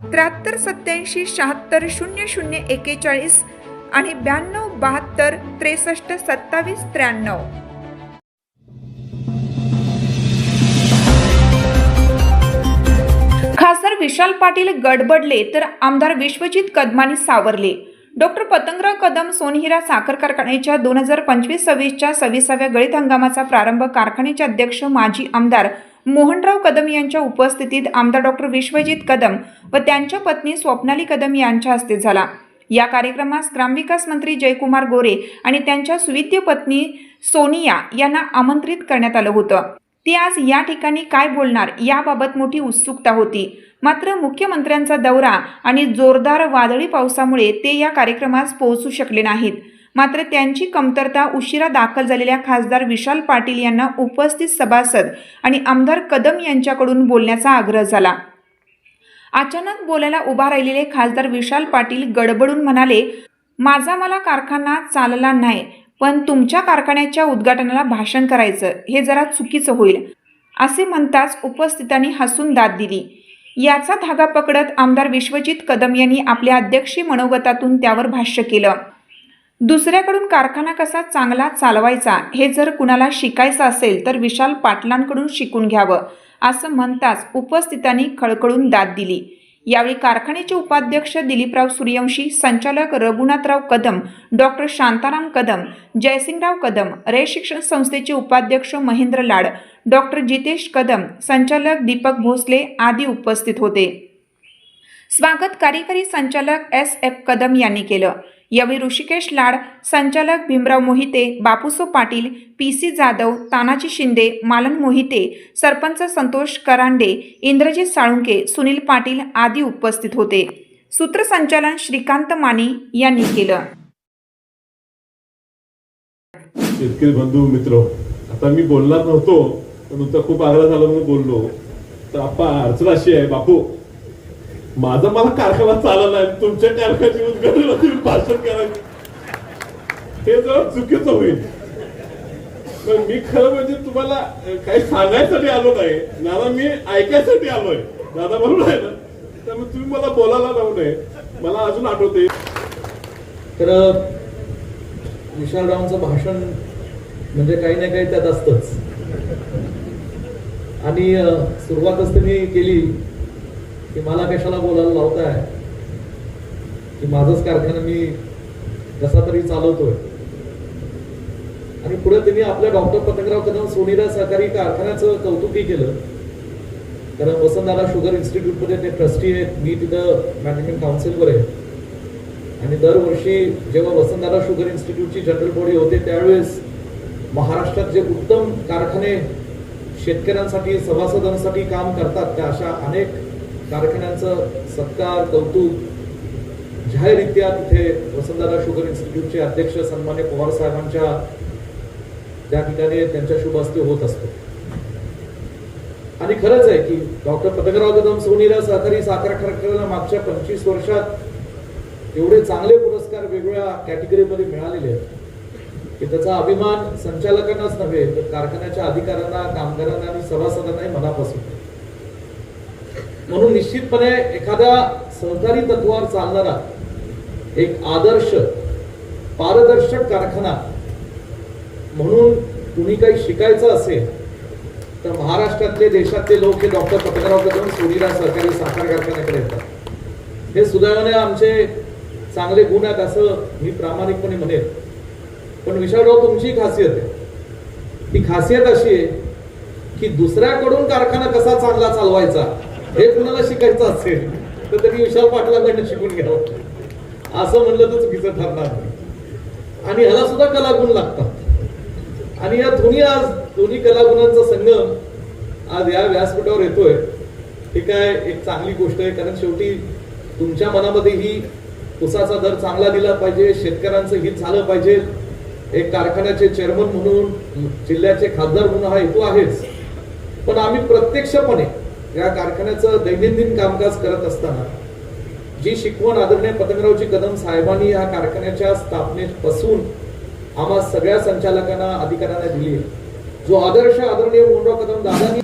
त्र्याहत्तर सत्याऐंशी शहात्तर शून्य शून्य एकेचाळीस आणि ब्याण्णव बहात्तर त्रेसष्ट सत्तावीस त्र्याण्णव. खासदार विशाल पाटील गडबडले तर आमदार विश्वजित कदमानी सावरले. डॉक्टर पतंगराव कदम सोनहिरा साखर कारखान्याच्या दोन हजार पंचवीस सव्वीसच्या सव्वीसाव्या गळीत हंगामाचा प्रारंभ कारखान्याचे अध्यक्ष माजी आमदार मोहनराव कदम यांच्या उपस्थितीत आमदार डॉक्टर विश्वजित कदम व त्यांच्या पत्नी स्वप्नाली कदम यांच्या हस्ते झाला. या कार्यक्रमास ग्रामविकास मंत्री जयकुमार गोरे आणि त्यांच्या सुविद्य पत्नी सोनिया यांना आमंत्रित करण्यात आलं होतं. ते आज या ठिकाणी काय बोलणार याबाबत मोठी उत्सुकता होती. मात्र मुख्यमंत्र्यांचा दौरा आणि जोरदार वादळी पावसामुळे ते या कार्यक्रमास पोहोचू शकले नाहीत. मात्र त्यांची कमतरता उशिरा दाखल झालेल्या खासदार विशाल पाटील यांना उपस्थित सभासद आणि आमदार कदम यांच्याकडून बोलण्याचा आग्रह झाला. अचानक बोलायला उभा राहिलेले खासदार विशाल पाटील गडबडून म्हणाले माझा मला कारखाना चालला नाही पण तुमच्या कारखान्याच्या उद्घाटनाला भाषण करायचं हे जरा चुकीचं होईल असे म्हणताच उपस्थितांनी हसून दाद दिली. याचा धागा पकडत आमदार विश्वजित कदम यांनी आपल्या अध्यक्षी मनोगतातून त्यावर भाष्य केलं. दुसऱ्याकडून कारखाना कसा चांगला चालवायचा हे जर कुणाला शिकायचं असेल तर विशाल पाटलांकडून शिकून घ्यावं असं म्हणताच उपस्थितांनी खळखळून दाद दिली. यावेळी कारखान्याचे उपाध्यक्ष दिलीपराव सूर्यवंशी संचालक रघुनाथराव कदम डॉक्टर शांताराम कदम जयसिंगराव कदम रे शिक्षण संस्थेचे उपाध्यक्ष महेंद्र लाड डॉक्टर जितेश कदम संचालक दीपक भोसले आदी उपस्थित होते. स्वागत कार्यकारी संचालक एस एफ कदम यांनी केलं. यावेळी ऋषिकेश लाड संचालक भीमराव मोहिते बापूसो पाटील पी सी जाधव तानाजी शिंदे मालन मोहिते सरपंच संतोष करांडे इंद्रजित साळुंके सुनील पाटील आदी उपस्थित होते. सूत्रसंचालन श्रीकांत माने यांनी केलं. शेतकरी बंधू मित्र आता मी बोलणार नव्हतो पण तुमचा खूप आग्रह झाला म्हणून बोललो. तर आपण अडचण अशी आहे बापू माझा मला कारखाना चालला आहे तुमच्या कारखान्याची उद्घाटन तुम्ही भाषण करायचं. हे जरा चुकीचं होईल. पण मी खरं म्हणजे तुम्हाला काही सांगायसाठी आलो नाही. दादा मी ऐकायसाठी आलोय. दादा बरोबर आहे ना. त्यामुळे तुम्ही मला बोलायला लावू नये. मला अजून आठवते तर विशालरावांचं भाषण म्हणजे काही ना काही त्यात असतच. आणि सुरुवातच त्यांनी केली. की मला कशाला बोलायला लावताय? की माझंच कारखाना मी कसा तरी चालवतोय. आणि पुढे त्यांनी आपल्या डॉक्टर पतंगराव कदम सोनीला सहकारी कारखान्याचं कौतुकही केलं. कारण वसंतदादा शुगर इन्स्टिट्यूटमध्ये ते ट्रस्टी आहेत. मी तिथं मॅनेजमेंट काउन्सिलवर आहे. आणि दरवर्षी जेव्हा वसंतदादा शुगर इन्स्टिट्यूटची जनरल बॉडी होते त्यावेळेस महाराष्ट्रात जे उत्तम कारखाने शेतकऱ्यांसाठी सभासदांसाठी काम करतात त्या अशा अनेक कारखान्यांचं सत्कार कौतुक जाहीररित्या तिथे वसंतदादा शुगर इन्स्टिट्यूटचे अध्यक्ष सन्मान्य पवार साहेबांच्या त्या ठिकाणी त्यांच्या शुभ हस्ते होत असतो. आणि खरंच आहे की डॉक्टर पतंगराव कदम सोनीला सहकारी साखर कारखान्याला मागच्या पंचवीस वर्षात एवढे चांगले पुरस्कार वेगवेगळ्या कॅटेगरीमध्ये मिळालेले आहेत. की त्याचा अभिमान संचालकांनाच नव्हे तर कारखान्याच्या अधिकाऱ्यांना कामगारांना आणि सभासदांनाही मनापासून. म्हणून निश्चितपणे एखाद्या सहकारी तत्वावर चालणारा एक आदर्श पारदर्शक कारखाना म्हणून कुणी काही शिकायचं असेल तर महाराष्ट्रातले देशातले लोक हे डॉक्टर पटकराव कदम सोनीला सहकारी साखर कारखान्याकडे येतात. हे सुदैवाने आमचे चांगले गुण आहेत असं मी प्रामाणिकपणे म्हणेन. पण विषाणू तुमची खासियत आहे. ती खासियत अशी आहे की दुसऱ्याकडून कारखाना कसा चांगला चालवायचा हे कुणाला शिकायचं असेल तर त्यांनी विशाल पाटलांकडनं शिकून घ्यावं. असं म्हणलं तर चुकीचं ठरणार नाही. आणि ह्याला सुद्धा कलागुण लागतात. आणि या दोन्ही आज दोन्ही कलागुणांचा संगम आज या व्यासपीठावर येतोय. हे काय एक चांगली गोष्ट आहे कारण शेवटी तुमच्या मनामध्ये ही उसाचा दर चांगला दिला पाहिजे शेतकऱ्यांचं हित झालं पाहिजे. एक कारखान्याचे चेअरमन म्हणून जिल्ह्याचे खासदार म्हणून हा हेतू आहेच. पण आम्ही प्रत्यक्षपणे या कारखान्याचं दैनंदिन कामकाज करत असताना जी शिकवण आदरणीय पतंगरावजी कदम साहेबांनी या कारखान्याच्या स्थापनेपासून आम्हा सगळ्या संचालकांना अधिकाऱ्यांना दिली जो आदर्श आदरणीय मोहनराव कदम दादांनी